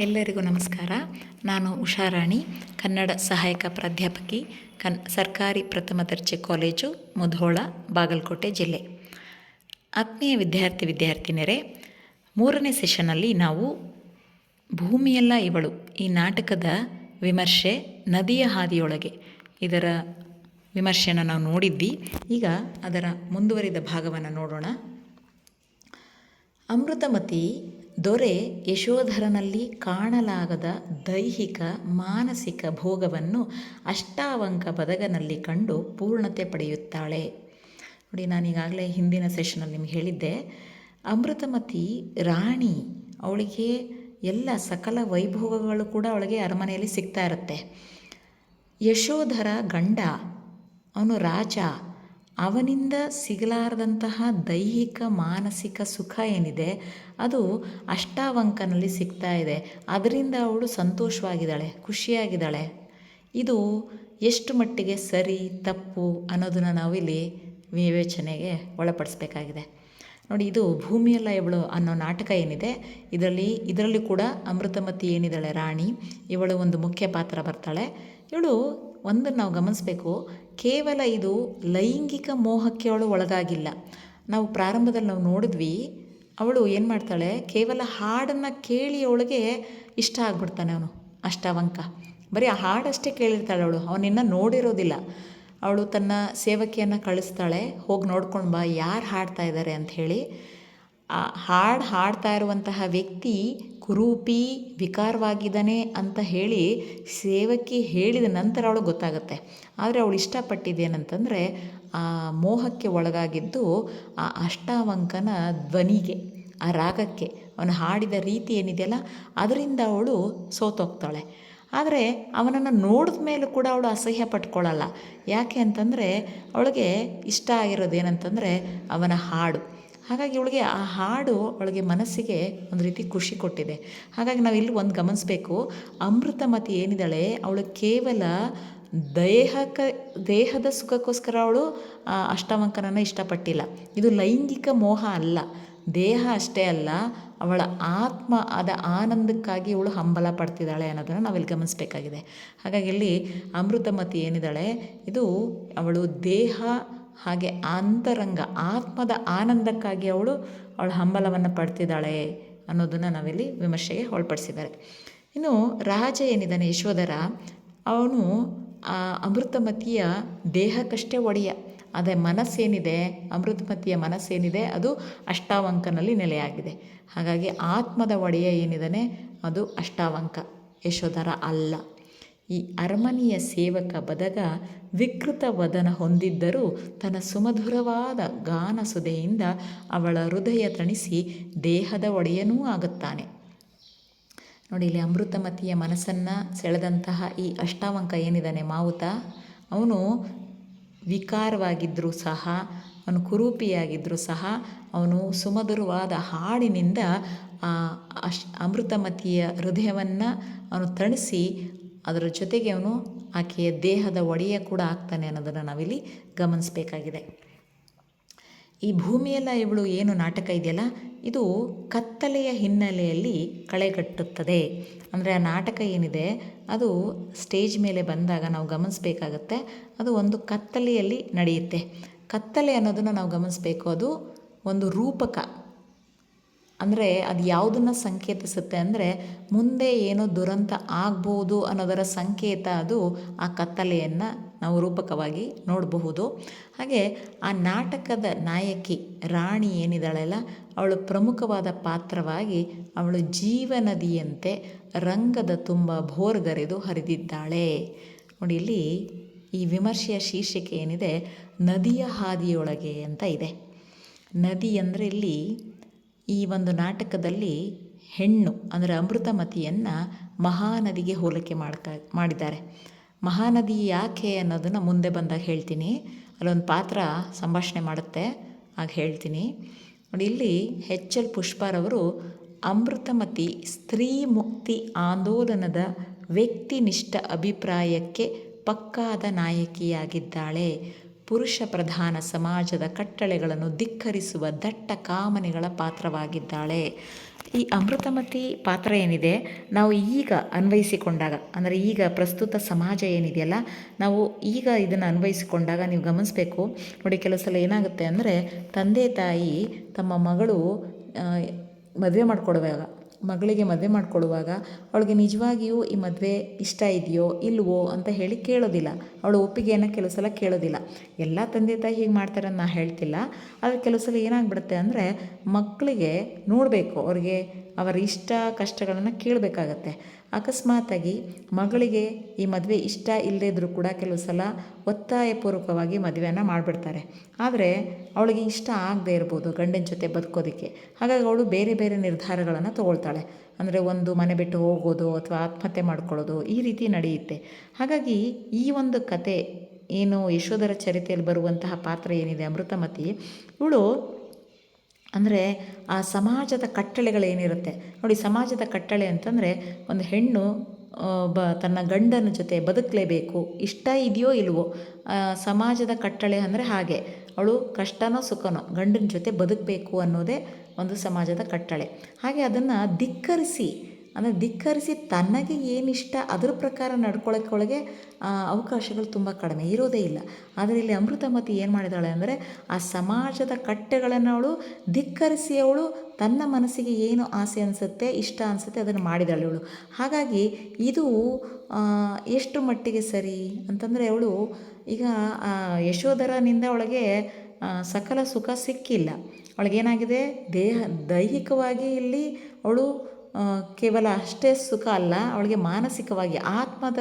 ಎಲ್ಲರಿಗೂ ನಮಸ್ಕಾರ. ನಾನು ಉಷಾರಾಣಿ ಕನ್ನಡ ಸಹಾಯಕ ಪ್ರಾಧ್ಯಾಪಕಿ, ಕನ್, ಸರ್ಕಾರಿ ಪ್ರಥಮ ದರ್ಜೆ ಕಾಲೇಜು, ಮುಧೋಳ, ಬಾಗಲಕೋಟೆ ಜಿಲ್ಲೆ. ಆತ್ಮೀಯ ವಿದ್ಯಾರ್ಥಿ ವಿದ್ಯಾರ್ಥಿನಿಯರೇ ಮೂರನೇ ಸೆಷನಲ್ಲಿ ನಾವು ಭೂಮಿಯೆಲ್ಲ ಇವಳು, ಈ ನಾಟಕದ ವಿಮರ್ಶೆ ನದಿಯ ಹಾದಿಯೊಳಗೆ. ಇದರ ವಿಮರ್ಶೆಯನ್ನು ನಾವು ನೋಡಿದ್ವಿ. ಈಗ ಅದರ ಮುಂದುವರಿದ ಭಾಗವನ್ನು ನೋಡೋಣ. ಅಮೃತಮತಿ ದೊರೆ ಯಶೋಧರನಲ್ಲಿ ಕಾಣಲಾಗದ ದೈಹಿಕ, ಮಾನಸಿಕ ಭೋಗವನ್ನು ಅಷ್ಟಾವಂಕ ಪದಗನಲ್ಲಿ ಕಂಡು ಪೂರ್ಣತೆ ಪಡೆಯುತ್ತಾಳೆ. ನೋಡಿ, ನಾನು ಈಗಾಗಲೇ ಹಿಂದಿನ ಸೆಷನಲ್ಲಿ ನಿಮ್ಗೆ ಹೇಳಿದ್ದೆ, ಅಮೃತಮತಿ ರಾಣಿ ಅವಳಿಗೆ ಎಲ್ಲ ಸಕಲ ವೈಭೋಗಗಳು ಕೂಡ ಅವಳಿಗೆ ಅರಮನೆಯಲ್ಲಿ ಸಿಗ್ತಾ ಇರುತ್ತೆ. ಯಶೋಧರ ಗಂಡ, ಅವನು ರಾಜ ಅವನಿಂದ ಸಿಗಲಾರದಂತಹ ದೈಹಿಕ, ಮಾನಸಿಕ ಸುಖ ಏನಿದೆ, ಅದು ಅಷ್ಟಾವಂಕನಲ್ಲಿ ಸಿಗ್ತಾ ಇದೆ. ಅದರಿಂದ ಅವಳು ಸಂತೋಷವಾಗಿದ್ದಾಳೆ, ಖುಷಿಯಾಗಿದ್ದಾಳೆ. ಇದು ಎಷ್ಟು ಮಟ್ಟಿಗೆ ಸರಿ, ತಪ್ಪು ಅನ್ನೋದನ್ನು ನಾವಿಲ್ಲಿ ವಿವೇಚನೆಗೆ ಒಳಪಡಿಸ್ಬೇಕಾಗಿದೆ. ನೋಡಿ, ಇದು ಭೂಮಿಯಲ್ಲ ಇವಳು ಅನ್ನೋ ನಾಟಕ ಏನಿದೆ, ಇದರಲ್ಲಿ ಇದರಲ್ಲಿ ಕೂಡ ಅಮೃತಮತಿ ಏನಿದ್ದಾಳೆ, ರಾಣಿ, ಇವಳು ಒಂದು ಮುಖ್ಯ ಪಾತ್ರ ಬರ್ತಾಳೆ. ಇವಳು ಒಂದನ್ನು ನಾವು ಗಮನಿಸಬೇಕು, ಕೇವಲ ಇದು ಲೈಂಗಿಕ ಮೋಹಕ್ಕೆ ಅವಳು ಒಳಗಾಗಿಲ್ಲ. ನಾವು ಪ್ರಾರಂಭದಲ್ಲಿ ನಾವು ನೋಡಿದ್ವಿ, ಅವಳು ಏನು ಮಾಡ್ತಾಳೆ, ಕೇವಲ ಹಾಡನ್ನು ಕೇಳಿ ಅವಳಿಗೆ ಇಷ್ಟ ಆಗ್ಬಿಡ್ತಾನೆ ಅವನು, ಅಷ್ಟವಂಕ. ಬರೀ ಆ ಹಾಡಷ್ಟೇ ಕೇಳಿರ್ತಾಳೆ ಅವಳು, ಅವನಿನ್ನ ನೋಡಿರೋದಿಲ್ಲ. ಅವಳು ತನ್ನ ಸೇವಕಿಯನ್ನು ಕಳಿಸ್ತಾಳೆ, ಹೋಗಿ ನೋಡ್ಕೊಂಡು ಬಾ, ಯಾರು ಹಾಡ್ತಾ ಇದ್ದಾರೆ ಅಂಥೇಳಿ ಆ ಹಾಡು ಹಾಡ್ತಾ ಇರುವಂತಹ ವ್ಯಕ್ತಿ ಕುರೂಪಿ, ವಿಕಾರವಾಗಿದ್ದಾನೆ ಅಂತ ಹೇಳಿ ಸೇವಕಿ ಹೇಳಿದ ನಂತರ ಅವಳು ಗೊತ್ತಾಗುತ್ತೆ. ಆದರೆ ಅವಳು ಇಷ್ಟಪಟ್ಟಿದ್ದೇನಂತಂದರೆ, ಆ ಮೋಹಕ್ಕೆ ಒಳಗಾಗಿದ್ದು ಆ ಅಷ್ಟಾವಂಕನ ಧ್ವನಿಗೆ, ಆ ರಾಗಕ್ಕೆ. ಅವನು ಹಾಡಿದ ರೀತಿ ಏನಿದೆಯಲ್ಲ, ಅದರಿಂದ ಅವಳು ಸೋತೋಗ್ತಾಳೆ. ಆದರೆ ಅವನನ್ನು ನೋಡಿದ ಮೇಲೂ ಕೂಡ ಅವಳು ಅಸಹ್ಯ ಪಟ್ಕೊಳ್ಳಲ್ಲ. ಯಾಕೆ ಅಂತಂದರೆ ಅವಳಿಗೆ ಇಷ್ಟ ಆಗಿರೋದು ಏನಂತಂದರೆ ಅವನ ಹಾಡು. ಹಾಗಾಗಿ ಇವಳಿಗೆ ಆ ಹಾಡು ಅವಳಿಗೆ ಮನಸ್ಸಿಗೆ ಒಂದು ರೀತಿ ಖುಷಿ ಕೊಟ್ಟಿದೆ. ಹಾಗಾಗಿ ನಾವು ಇಲ್ಲಿ ಒಂದು ಗಮನಿಸಬೇಕು. ಅಮೃತಮತಿ ಏನಿದ್ದಾಳೆ? ಅವಳು ಕೇವಲ ದೇಹಕ, ದೇಹದ ಸುಖಕ್ಕೋಸ್ಕರ ಅವಳು ಅಷ್ಟವಂಕನನ್ನು ಇಷ್ಟಪಟ್ಟಿಲ್ಲ. ಇದು ಲೈಂಗಿಕ ಮೋಹ ಅಲ್ಲ. ದೇಹ ಅಷ್ಟೇ ಅಲ್ಲ. ಅವಳ ಆತ್ಮ ಅದ ಆನಂದಕ್ಕಾಗಿ ಇವಳು ಹಂಬಲ ಪಡ್ತಿದ್ದಾಳೆ ಅನ್ನೋದನ್ನು ನಾವಿಲ್ಲಿ ಗಮನಿಸಬೇಕಾಗಿದೆ. ಹಾಗಾಗಿ ಇಲ್ಲಿ ಅಮೃತಮತಿ ಏನಿದ್ದಾಳೆ, ಇದು ಅವಳು ದೇಹ ಹಾಗೆ ಅಂತರಂಗ, ಆತ್ಮದ ಆನಂದಕ್ಕಾಗಿ ಅವಳು ಅವಳ ಹಂಬಲವನ್ನು ಪಡ್ತಿದ್ದಾಳೆ ಅನ್ನೋದನ್ನು ನಾವಿಲ್ಲಿ ವಿಮರ್ಶೆಗೆ ಒಳಪಡಿಸಿದ್ದಾರೆ. ಇನ್ನು ರಾಜ ಏನಿದ್ದಾನೆ, ಯಶೋಧರ, ಅವನು ಅಮೃತಮತಿಯ ದೇಹಕ್ಕಷ್ಟೇ ಒಡೆಯ. ಅದೇ ಮನಸ್ಸೇನಿದೆ ಅಮೃತಮತಿಯ ಮನಸ್ಸೇನಿದೆ, ಅದು ಅಷ್ಟಾವಂಕನಲ್ಲಿ ನೆಲೆಯಾಗಿದೆ. ಹಾಗಾಗಿ ಆತ್ಮದ ಒಡೆಯ ಏನಿದ್ದಾನೆ? ಅದು ಅಷ್ಟಾವಂಕ, ಯಶೋಧರ ಅಲ್ಲ. ಈ ಅರಮನೆಯ ಸೇವಕ ಬದಗ ವಿಕೃತ ವದನ ಹೊಂದಿದ್ದರೂ ತನ್ನ ಸುಮಧುರವಾದ ಗಾನ ಸುದೆಯಿಂದ ಅವಳ ಹೃದಯ ತಣಿಸಿ ದೇಹದ ಒಡೆಯನೂ ಆಗುತ್ತಾನೆ. ನೋಡಿ, ಇಲ್ಲಿ ಅಮೃತಮತಿಯ ಮನಸ್ಸನ್ನು ಸೆಳೆದಂತಹ ಈ ಅಷ್ಟಾವಂಕ ಏನಿದ್ದಾನೆ ಮಾವುತ? ಅವನು ವಿಕಾರವಾಗಿದ್ದರೂ ಸಹ ಅವನು ಕುರೂಪಿಯಾಗಿದ್ದರೂ ಸಹ, ಅವನು ಸುಮಧುರವಾದ ಹಾಡಿನಿಂದ ಅಶ್ ಅಮೃತಮತಿಯ ಹೃದಯವನ್ನು ಅವನು ತಣಿಸಿ, ಅದರ ಜೊತೆಗೆ ಅವನು ಆಕೆಯ ದೇಹದ ಒಡೆಯ ಕೂಡ ಆಗ್ತಾನೆ ಅನ್ನೋದನ್ನು ನಾವಿಲ್ಲಿ ಗಮನಿಸಬೇಕಾಗಿದೆ. ಈ ಭೂಮಿಯೆಲ್ಲ ಇವಳು ಏನು ನಾಟಕ ಇದೆಯಲ್ಲ? ಇದು ಕತ್ತಲೆಯ ಹಿನ್ನೆಲೆಯಲ್ಲಿ ಕಳೆಗಟ್ಟುತ್ತದೆ ಅಂದರೆ ಆ ನಾಟಕ ಏನಿದೆ? ಅದು ಸ್ಟೇಜ್ ಮೇಲೆ ಬಂದಾಗ ನಾವು ಗಮನಿಸಬೇಕಾಗತ್ತೆ, ಅದು ಒಂದು ಕತ್ತಲೆಯಲ್ಲಿ ನಡೆಯುತ್ತೆ. ಕತ್ತಲೆ ಅನ್ನೋದನ್ನು ನಾವು ಗಮನಿಸಬೇಕು. ಅದು ಒಂದು ರೂಪಕ. ಅಂದರೆ ಅದು ಯಾವುದನ್ನು ಸಂಕೇತಿಸುತ್ತೆ ಅಂದರೆ ಮುಂದೆ ಏನೋ ದುರಂತ ಆಗ್ಬೋದು ಅನ್ನೋದರ ಸಂಕೇತ ಅದು ಆ ಕತ್ತಲೆಯನ್ನು ನಾವು ರೂಪಕವಾಗಿ ನೋಡಬಹುದು. ಹಾಗೆ ಆ ನಾಟಕದ ನಾಯಕಿ ರಾಣಿ ಏನಿದ್ದಾಳಲ್ಲ ಅವಳು ಪ್ರಮುಖವಾದ ಪಾತ್ರವಾಗಿ ಅವಳು ಜೀವನದಿಯಂತೆ ರಂಗದ ತುಂಬ ಭೋರ್ಗರೆದು ಹರಿದಿದ್ದಾಳೆ. ನೋಡಿ, ಇಲ್ಲಿ ಈ ವಿಮರ್ಶೆಯ ಶೀರ್ಷಿಕೆ ಏನಿದೆ? ನದಿಯ ಹಾದಿಯೊಳಗೆ ಅಂತ ಇದೆ. ನದಿ ಅಂದರೆ ಇಲ್ಲಿ ಈ ಒಂದು ನಾಟಕದಲ್ಲಿ ಹೆಣ್ಣು, ಅಂದರೆ ಅಮೃತಮತಿಯನ್ನು ಮಹಾನದಿಗೆ ಹೋಲಿಕೆ ಮಾಡ್ತಾ, ಮಾಡಿದ್ದಾರೆ. ಮಹಾನದಿ ಯಾಕೆ ಅನ್ನೋದನ್ನು ಮುಂದೆ ಬಂದಾಗ ಹೇಳ್ತೀನಿ. ಅಲ್ಲೊಂದು ಪಾತ್ರ ಸಂಭಾಷಣೆ ಮಾಡುತ್ತೆ, ಆಗ ಹೇಳ್ತೀನಿ. ನೋಡಿ, ಇಲ್ಲಿ ಎಚ್ ಎಲ್ ಪುಷ್ಪಾರವರು ಅಮೃತಮತಿ ಸ್ತ್ರೀ ಮುಕ್ತಿ ಆಂದೋಲನದ ವ್ಯಕ್ತಿನಿಷ್ಠ ಅಭಿಪ್ರಾಯಕ್ಕೆ ಪಕ್ಕಾದ ನಾಯಕಿಯಾಗಿದ್ದಾಳೆ. ಪುರುಷ ಪ್ರಧಾನ ಸಮಾಜದ ಕಟ್ಟಳೆಗಳನ್ನು ಧಿಕ್ಕರಿಸುವ ದಟ್ಟ ಕಾಮನೆಗಳ ಪಾತ್ರವಾಗಿದ್ದಾಳೆ. ಈ ಅಮೃತಮತಿ ಪಾತ್ರ ಏನಿದೆ? ನಾವು ಈಗ ಅನ್ವಯಿಸಿಕೊಂಡಾಗ, ಅಂದರೆ ಈಗ ಪ್ರಸ್ತುತ ಸಮಾಜ ಏನಿದೆಯಲ್ಲ, ನಾವು ಈಗ ಇದನ್ನು ಅನ್ವಯಿಸಿಕೊಂಡಾಗ ನೀವು ಗಮನಿಸಬೇಕು. ನೋಡಿ, ಕೆಲವು ಸಲ ಏನಾಗುತ್ತೆ ಅಂದರೆ, ತಂದೆ ತಾಯಿ ತಮ್ಮ ಮಗಳು ಮದುವೆ ಮಾಡಿಕೊಡುವಾಗ ಮಗಳಿಗೆ ಮದುವೆ ಮಾಡಿಕೊಳ್ಳುವಾಗ ಅವಳಿಗೆ ನಿಜವಾಗಿಯೂ ಈ ಮದುವೆ ಇಷ್ಟ ಇದೆಯೋ ಇಲ್ವೋ ಅಂತ ಹೇಳಿ ಕೇಳೋದಿಲ್ಲ. ಅವಳು ಒಪ್ಪಿಗೆಯನ್ನು ಕೆಲವು ಸಲ ಕೇಳೋದಿಲ್ಲ. ಎಲ್ಲ ತಂದೆ ತಾಯಿ ಹೀಗೆ ಮಾಡ್ತಾರೆ ನಾನು ಹೇಳ್ತಿಲ್ಲ. ಆದರೆ ಕೆಲವು ಸಲ ಏನಾಗ್ಬಿಡುತ್ತೆ ಅಂದರೆ ಮಕ್ಕಳಿಗೆ ನೋಡಬೇಕು, ಅವ್ರಿಗೆ ಅವರ ಇಷ್ಟ ಕಷ್ಟಗಳನ್ನು ಕೇಳಬೇಕಾಗತ್ತೆ. ಅಕಸ್ಮಾತಾಗಿ ಮಗಳಿಗೆ ಈ ಮದುವೆ ಇಷ್ಟ ಇಲ್ಲದೇ ಇದ್ದರೂ ಕೂಡ ಕೆಲವು ಸಲ ಒತ್ತಾಯಪೂರ್ವಕವಾಗಿ ಮದುವೆಯನ್ನು ಮಾಡಿಬಿಡ್ತಾರೆ. ಆದರೆ ಅವಳಿಗೆ ಇಷ್ಟ ಆಗದೆ ಇರ್ಬೋದು ಗಂಡನ ಜೊತೆ ಬದುಕೋದಕ್ಕೆ. ಹಾಗಾಗಿ ಅವಳು ಬೇರೆ ಬೇರೆ ನಿರ್ಧಾರಗಳನ್ನು ತಗೊಳ್ತಾಳೆ. ಅಂದರೆ ಒಂದು ಮನೆ ಬಿಟ್ಟು ಹೋಗೋದು ಅಥವಾ ಆತ್ಮಹತ್ಯೆ ಮಾಡ್ಕೊಳ್ಳೋದು ಈ ರೀತಿ ನಡೆಯುತ್ತೆ. ಹಾಗಾಗಿ ಈ ಒಂದು ಕತೆ ಏನು ಯಶೋಧರ ಚರಿತೆಯಲ್ಲಿ ಬರುವಂತಹ ಪಾತ್ರ ಏನಿದೆ ಅಮೃತಮತಿ, ಇವಳು ಅಂದರೆ ಆ ಸಮಾಜದ ಕಟ್ಟಳೆಗಳೇನಿರುತ್ತೆ? ನೋಡಿ, ಸಮಾಜದ ಕಟ್ಟಳೆ ಅಂತಂದರೆ ಒಂದು ಹೆಣ್ಣು ಬ, ತನ್ನ ಗಂಡನ ಜೊತೆ ಬದುಕಲೇಬೇಕು. ಇಷ್ಟ ಇದೆಯೋ ಇಲ್ವೋ ಸಮಾಜದ ಕಟ್ಟಳೆ ಅಂದರೆ ಹಾಗೆ. ಅವಳು ಕಷ್ಟನೋ ಸುಖನೋ ಗಂಡನ ಜೊತೆ ಬದುಕಬೇಕು ಅನ್ನೋದೇ ಒಂದು ಸಮಾಜದ ಕಟ್ಟಳೆ. ಹಾಗೆ ಅದನ್ನು ಧಿಕ್ಕರಿಸಿ ಅಂದರೆ ಧಿಕ್ಕರಿಸಿ ತನಗೆ ಏನಿಷ್ಟ ಅದರ ಪ್ರಕಾರ ನಡ್ಕೊಳ್ಳೋಕ್ಕೊಳಗೆ ಅವಕಾಶಗಳು ತುಂಬ ಕಡಿಮೆ. ಇರೋದೇ ಇಲ್ಲ. ಆದರೆ ಇಲ್ಲಿ ಅಮೃತಮತಿ ಏನು ಮಾಡಿದಾಳೆ ಅಂದರೆ, ಆ ಸಮಾಜದ ಕಟ್ಟೆಗಳನ್ನು ಅವಳು ಧಿಕ್ಕರಿಸಿ ಅವಳು ತನ್ನ ಮನಸ್ಸಿಗೆ ಏನು ಆಸೆ ಅನಿಸುತ್ತೆ, ಇಷ್ಟ ಅನಿಸುತ್ತೆ ಅದನ್ನು ಮಾಡಿದಾಳೆ ಅವಳು ಹಾಗಾಗಿ ಇದು ಎಷ್ಟು ಮಟ್ಟಿಗೆ ಸರಿ ಅಂತಂದರೆ ಅವಳು ಈಗ ಯಶೋಧರನಿಂದ ಅವಳಿಗೆ ಸಕಲ ಸುಖ ಸಿಕ್ಕಿಲ್ಲ. ಅವಳಿಗೇನಾಗಿದೆ? ದೇಹ ದೈಹಿಕವಾಗಿ ಇಲ್ಲಿ ಅವಳು ಕೇವಲ ಅಷ್ಟೇ ಸುಖ ಅಲ್ಲ, ಅವಳಿಗೆ ಮಾನಸಿಕವಾಗಿ ಆತ್ಮದ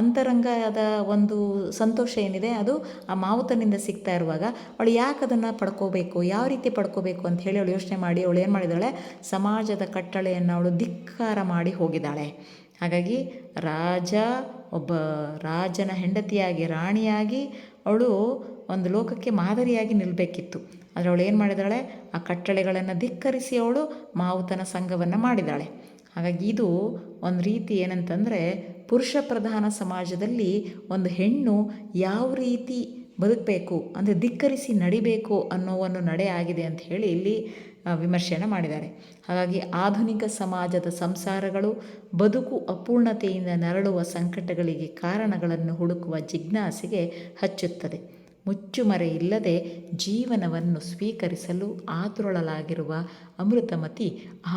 ಅಂತರಂಗದ ಒಂದು ಸಂತೋಷ ಏನಿದೆ, ಅದು ಆ ಮಾವುತನಿಂದ ಸಿಗ್ತಾ ಇರುವಾಗ ಅವಳು ಯಾಕೆ ಅದನ್ನು ಪಡ್ಕೋಬೇಕು, ಯಾವ ರೀತಿ ಪಡ್ಕೋಬೇಕು ಅಂತ ಹೇಳಿ ಅವಳು ಯೋಚನೆ ಮಾಡಿ, ಅವಳು ಏನು ಮಾಡಿದಾಳೆ, ಸಮಾಜದ ಕಟ್ಟಳೆಯನ್ನು ಅವಳು ಧಿಕ್ಕಾರ ಮಾಡಿ ಹೋಗಿದ್ದಾಳೆ. ಹಾಗಾಗಿ ರಾಜ ಒಬ್ಬ ರಾಜನ ಹೆಂಡತಿಯಾಗಿ, ರಾಣಿಯಾಗಿ ಅವಳು ಒಂದು ಲೋಕಕ್ಕೆ ಮಾದರಿಯಾಗಿ ನಿಲ್ಲಬೇಕಿತ್ತು ಆದರೆ ಅವಳು ಏನು ಮಾಡಿದಾಳೆ? ಆ ಕಟ್ಟಳೆಗಳನ್ನು ಧಿಕ್ಕರಿಸಿ ಅವಳು ಮಾವುತನ ಸಂಘವನ್ನು ಮಾಡಿದಾಳೆ. ಹಾಗಾಗಿ ಇದು ಒಂದು ರೀತಿ ಏನಂತಂದರೆ ಪುರುಷ ಪ್ರಧಾನ ಸಮಾಜದಲ್ಲಿ ಒಂದು ಹೆಣ್ಣು ಯಾವ ರೀತಿ ಬದುಕಬೇಕು, ಅಂದರೆ ಧಿಕ್ಕರಿಸಿ ನಡಿಬೇಕು ಅನ್ನೋ ಒಂದು ನಡೆ ಆಗಿದೆ ಅಂತ ಹೇಳಿ ಇಲ್ಲಿ ವಿಮರ್ಶೆಯನ್ನು ಮಾಡಿದ್ದಾರೆ. ಹಾಗಾಗಿ ಆಧುನಿಕ ಸಮಾಜದ ಸಂಸಾರಗಳು ಬದುಕು ಅಪೂರ್ಣತೆಯಿಂದ ನರಳುವ ಸಂಕಟಗಳಿಗೆ ಕಾರಣಗಳನ್ನು ಹುಡುಕುವ ಜಿಜ್ಞಾಸೆಗೆ ಹಚ್ಚುತ್ತದೆ. ಮುಚ್ಚುಮರೆ ಇಲ್ಲದೆ ಜೀವನವನ್ನು ಸ್ವೀಕರಿಸಲು ಆತುರಳಲಾಗಿರುವ ಅಮೃತಮತಿ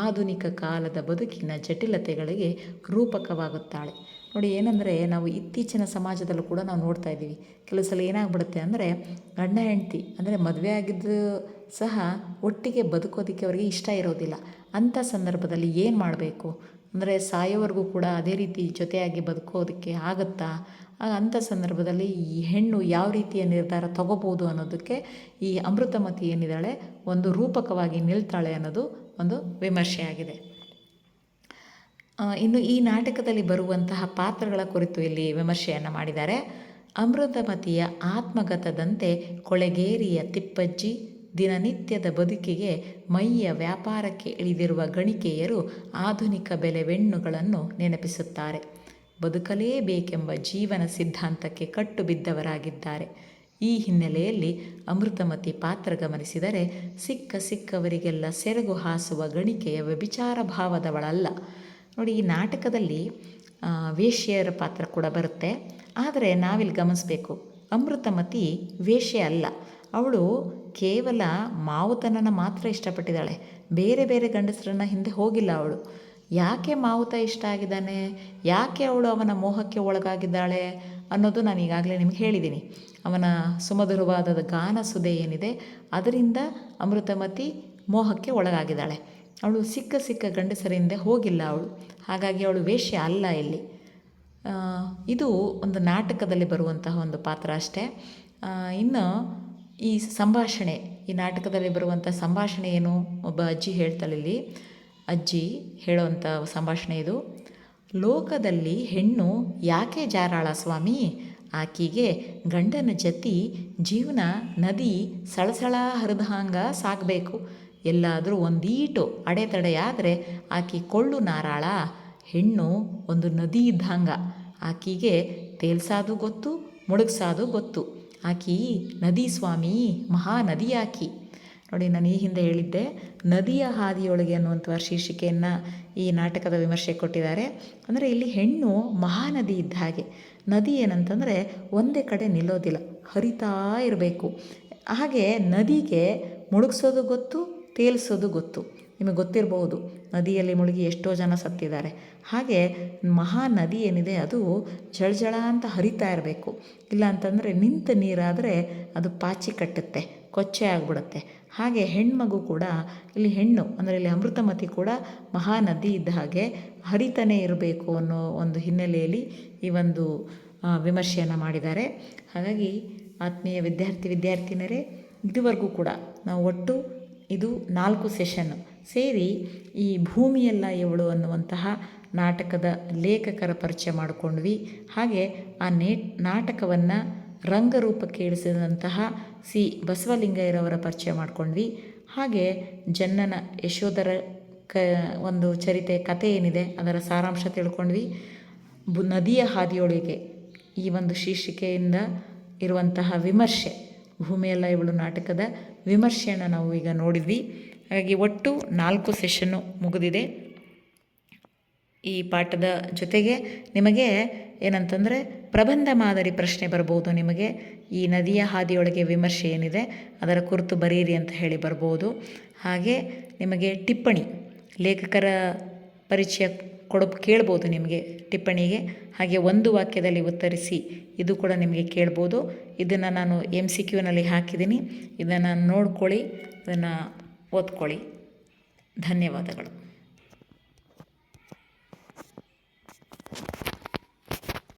ಆಧುನಿಕ ಕಾಲದ ಬದುಕಿನ ಜಟಿಲತೆಗಳಿಗೆ ರೂಪಕವಾಗುತ್ತಾಳೆ. ನೋಡಿ, ಏನಂದರೆ ನಾವು ಇತ್ತೀಚಿನ ಸಮಾಜದಲ್ಲೂ ಕೂಡ ನಾವು ನೋಡ್ತಾ ಇದ್ದೀವಿ. ಕೆಲವು ಸಲ ಏನಾಗ್ಬಿಡುತ್ತೆ ಅಂದರೆ ಗಂಡ ಹೆಂಡತಿ ಅಂದರೆ ಮದುವೆ ಆಗಿದ್ದು ಸಹ ಒಟ್ಟಿಗೆ ಬದುಕೋದಕ್ಕೆ ಅವರಿಗೆ ಇಷ್ಟ ಇರೋದಿಲ್ಲ. ಅಂಥ ಸಂದರ್ಭದಲ್ಲಿ ಏನು ಮಾಡಬೇಕು? ಅಂದರೆ ಸಾಯೋವರೆಗೂ ಕೂಡ ಅದೇ ರೀತಿ ಜೊತೆಯಾಗಿ ಬದುಕೋದಕ್ಕೆ ಆಗುತ್ತಾ? ಅಂಥ ಸಂದರ್ಭದಲ್ಲಿ ಈ ಹೆಣ್ಣು ಯಾವ ರೀತಿಯ ನಿರ್ಧಾರ ತಗೋಬೋದು ಅನ್ನೋದಕ್ಕೆ ಈ ಅಮೃತಮತಿ ಏನಿದ್ದಾಳೆ, ಒಂದು ರೂಪಕವಾಗಿ ನಿಲ್ತಾಳೆ ಅನ್ನೋದು ಒಂದು ವಿಮರ್ಶೆಯಾಗಿದೆ. ಇನ್ನು ಈ ನಾಟಕದಲ್ಲಿ ಬರುವಂತಹ ಪಾತ್ರಗಳ ಕುರಿತು ಇಲ್ಲಿ ವಿಮರ್ಶೆಯನ್ನು ಮಾಡಿದ್ದಾರೆ. ಅಮೃತಮತಿಯ ಆತ್ಮಗತದಂತೆ ಕೊಳೆಗೇರಿಯ ತಿಪ್ಪಜ್ಜಿ ದಿನನಿತ್ಯದ ಬದುಕಿಗೆ ಮೈಯ ವ್ಯಾಪಾರಕ್ಕೆ ಇಳಿದಿರುವ ಗಣಿಕೆಯರು ಆಧುನಿಕ ಬೆಲೆವೆಣ್ಣುಗಳನ್ನು ನೆನಪಿಸುತ್ತಾರೆ. ಬದುಕಲೇಬೇಕೆಂಬ ಜೀವನ ಸಿದ್ಧಾಂತಕ್ಕೆ ಕಟ್ಟು ಬಿದ್ದವರಾಗಿದ್ದಾರೆ ಈ ಹಿನ್ನೆಲೆಯಲ್ಲಿ ಅಮೃತಮತಿ ಪಾತ್ರ ಗಮನಿಸಿದರೆ ಸಿಕ್ಕ ಸಿಕ್ಕವರಿಗೆಲ್ಲ ಸೆರಗು ಹಾಸುವ ಗಣಿಕೆಯ ವ್ಯಭಿಚಾರ ಭಾವದವಳಲ್ಲ. ನೋಡಿ, ಈ ನಾಟಕದಲ್ಲಿ ವೇಷ್ಯರ ಪಾತ್ರ ಕೂಡ ಬರುತ್ತೆ. ಆದರೆ ನಾವಿಲ್ಲಿ ಗಮನಿಸಬೇಕು, ಅಮೃತಮತಿ ವೇಶ್ಯೆ ಅಲ್ಲ. ಅವಳು ಕೇವಲ ಮಾವುತನನ್ನು ಮಾತ್ರ ಇಷ್ಟಪಟ್ಟಿದ್ದಾಳೆ. ಬೇರೆ ಬೇರೆ ಗಂಡಸರನ್ನ ಹಿಂದೆ ಹೋಗಿಲ್ಲ ಅವಳು. ಯಾಕೆ ಮಾವುತ ಇಷ್ಟ ಆಗಿದ್ದಾನೆ? ಯಾಕೆ ಅವಳು ಅವನ ಮೋಹಕ್ಕೆ ಒಳಗಾಗಿದ್ದಾಳೆ ಅನ್ನೋದು ನಾನು ಈಗಾಗಲೇ ನಿಮ್ಗೆ ಹೇಳಿದ್ದೀನಿ. ಅವನ ಸುಮಧುರವಾದ ಗಾನ ಸುದೆ ಏನಿದೆ, ಅದರಿಂದ ಅಮೃತಮತಿ ಮೋಹಕ್ಕೆ ಒಳಗಾಗಿದ್ದಾಳೆ. ಅವಳು ಸಿಕ್ಕ ಸಿಕ್ಕ ಗಂಡಸರಿಂದ ಹೋಗಿಲ್ಲ ಅವಳು. ಹಾಗಾಗಿ ಅವಳು ವೇಶ್ಯ ಅಲ್ಲ ಇಲ್ಲಿ. ಇದು ಒಂದು ನಾಟಕದಲ್ಲಿ ಬರುವಂತಹ ಒಂದು ಪಾತ್ರ ಅಷ್ಟೇ. ಇನ್ನು ಈ ಸಂಭಾಷಣೆ, ಈ ನಾಟಕದಲ್ಲಿ ಬರುವಂಥ ಸಂಭಾಷಣೆ ಏನು? ಒಬ್ಬ ಅಜ್ಜಿ ಹೇಳ್ತಾಳಿಲ್ಲಿ ಅಜ್ಜಿ ಹೇಳೋವಂಥ ಸಂಭಾಷಣೆ ಇದು. ಲೋಕದಲ್ಲಿ ಹೆಣ್ಣು ಯಾಕೆ ಜಾರಾಳ ಸ್ವಾಮಿ? ಆಕಿಗೆ ಗಂಡನ ಜತಿ ಜೀವನ ನದಿ ಸಳಸಳ ಹರಿದಂಗ ಸಾಗಬೇಕು. ಎಲ್ಲಾದರೂ ಒಂದೀಟು ಅಡೆತಡೆಯಾದರೆ ಆಕಿ ಕೊಳ್ಳು ನಾರಾಳ, ಹೆಣ್ಣು ಒಂದು ನದಿ ಇದ್ದಂಗ. ಆಕಿಗೆ ತೇಲ್ಸಾದು ಗೊತ್ತು, ಮುಳುಗ್ಸಾದು ಗೊತ್ತು. ಆಕಿ ನದಿ ಸ್ವಾಮಿ ಮಹಾನದಿ ಆಕಿ. ನೋಡಿ, ನಾನು ಈ ಹಿಂದೆ ಹೇಳಿದ್ದೆ, ನದಿಯ ಹಾದಿಯೊಳಗೆ ಅನ್ನುವಂಥ ಶೀರ್ಷಿಕೆಯನ್ನು ಈ ನಾಟಕದ ವಿಮರ್ಶೆ ಕೊಟ್ಟಿದ್ದಾರೆ. ಅಂದರೆ ಇಲ್ಲಿ ಹೆಣ್ಣು ಮಹಾನದಿ ಇದ್ದ ಹಾಗೆ. ನದಿ ಏನಂತಂದರೆ ಒಂದೇ ಕಡೆ ನಿಲ್ಲೋದಿಲ್ಲ, ಹರಿತಾ ಇರಬೇಕು. ಹಾಗೆ ನದಿಗೆ ಮುಳುಗಿಸೋದು ಗೊತ್ತು ತೇಲಿಸೋದು ಗೊತ್ತು. ನಿಮಗೆ ಗೊತ್ತಿರಬಹುದು, ನದಿಯಲ್ಲಿ ಮುಳುಗಿ ಎಷ್ಟೋ ಜನ ಸತ್ತಿದ್ದಾರೆ. ಹಾಗೆ ಮಹಾ ನದಿ ಏನಿದೆ, ಅದು ಜಳಜಳ ಅಂತ ಹರಿತಾ ಇರಬೇಕು. ಇಲ್ಲ ಅಂತಂದರೆ ನಿಂತ ನೀರಾದರೆ ಅದು ಪಾಚಿ ಕಟ್ಟುತ್ತೆ, ಕೊಚ್ಚೆ ಆಗಿಬಿಡುತ್ತೆ. ಹಾಗೆ ಹೆಣ್ಮಗು ಕೂಡ, ಇಲ್ಲಿ ಹೆಣ್ಣು, ಅಂದರೆ ಇಲ್ಲಿ ಅಮೃತಮತಿ ಕೂಡ ಮಹಾನದಿ ಇದ್ದ ಹಾಗೆ ಹರಿತಾನೆ ಇರಬೇಕು ಅನ್ನೋ ಒಂದು ಹಿನ್ನೆಲೆಯಲ್ಲಿ ಈ ಒಂದು ವಿಮರ್ಶೆಯನ್ನು ಮಾಡಿದ್ದಾರೆ. ಹಾಗಾಗಿ ಆತ್ಮೀಯ ವಿದ್ಯಾರ್ಥಿ, ವಿದ್ಯಾರ್ಥಿನರೇ, ಇದುವರೆಗೂ ಕೂಡ ನಾವು ಒಟ್ಟು ಇದು ನಾಲ್ಕು ಸೆಷನ್ನು ಸೇರಿ ಈ ಭೂಮಿಯೆಲ್ಲ ಇವಳು ಅನ್ನುವಂತಹ ನಾಟಕದ ಲೇಖಕರ ಪರಿಚಯ ಮಾಡಿಕೊಂಡ್ವಿ. ಹಾಗೆ ಆ ನೇ, ನಾಟಕವನ್ನು ರಂಗರೂಪಕ್ಕೆ ಇಳಿಸಿದಂತಹ ಸಿ. ಬಸವಲಿಂಗಯ್ಯರವರ ಪರಿಚಯ ಮಾಡಿಕೊಂಡ್ವಿ. ಹಾಗೆ ಜನ್ನನ ಯಶೋಧರ ಕ, ಒಂದು ಚರಿತೆ ಕಥೆ ಏನಿದೆ ಅದರ ಸಾರಾಂಶ ತಿಳ್ಕೊಂಡ್ವಿ. ಬು, ನದಿಯ ಹಾದಿಯೊಳಗೆ ಈ ಒಂದು ಶೀರ್ಷಿಕೆಯಿಂದ ಇರುವಂತಹ ವಿಮರ್ಶೆ, ಭೂಮಿಯೆಲ್ಲ ಇವಳು ನಾಟಕದ ವಿಮರ್ಶೆಯನ್ನು ನಾವು ಈಗ ನೋಡಿದ್ವಿ. ಹಾಗಾಗಿ ಒಟ್ಟು ನಾಲ್ಕು ಸೆಷನ್ನು ಮುಗಿದಿದೆ. ಈ ಪಾಠದ ಜೊತೆಗೆ ನಿಮಗೆ ಏನಂತಂದರೆ ಪ್ರಬಂಧ ಮಾದರಿ ಪ್ರಶ್ನೆ ಬರ್ಬೋದು ನಿಮಗೆ. ಈ ನದಿಯ ಹಾದಿಯೊಳಗೆ ವಿಮರ್ಶೆ ಏನಿದೆ ಅದರ ಕುರಿತು ಬರೀರಿ ಅಂತ ಹೇಳಿ ಬರ್ಬೋದು. ಹಾಗೆ ನಿಮಗೆ ಟಿಪ್ಪಣಿ, ಲೇಖಕರ ಪರಿಚಯ ಕೊಡ ಕೇಳ್ಬೋದು ನಿಮಗೆ ಟಿಪ್ಪಣಿಗೆ. ಹಾಗೆ ಒಂದು ವಾಕ್ಯದಲ್ಲಿ ಉತ್ತರಿಸಿ ಇದು ಕೂಡ ನಿಮಗೆ ಕೇಳ್ಬೋದು. ಇದನ್ನು ನಾನು ಎಂ ಸಿ ಕ್ಯೂನಲ್ಲಿ ಹಾಕಿದ್ದೀನಿ. ಇದನ್ನು ನೋಡ್ಕೊಳ್ಳಿ, ಇದನ್ನು ಓದ್ಕೊಳ್ಳಿ. ಧನ್ಯವಾದಗಳು.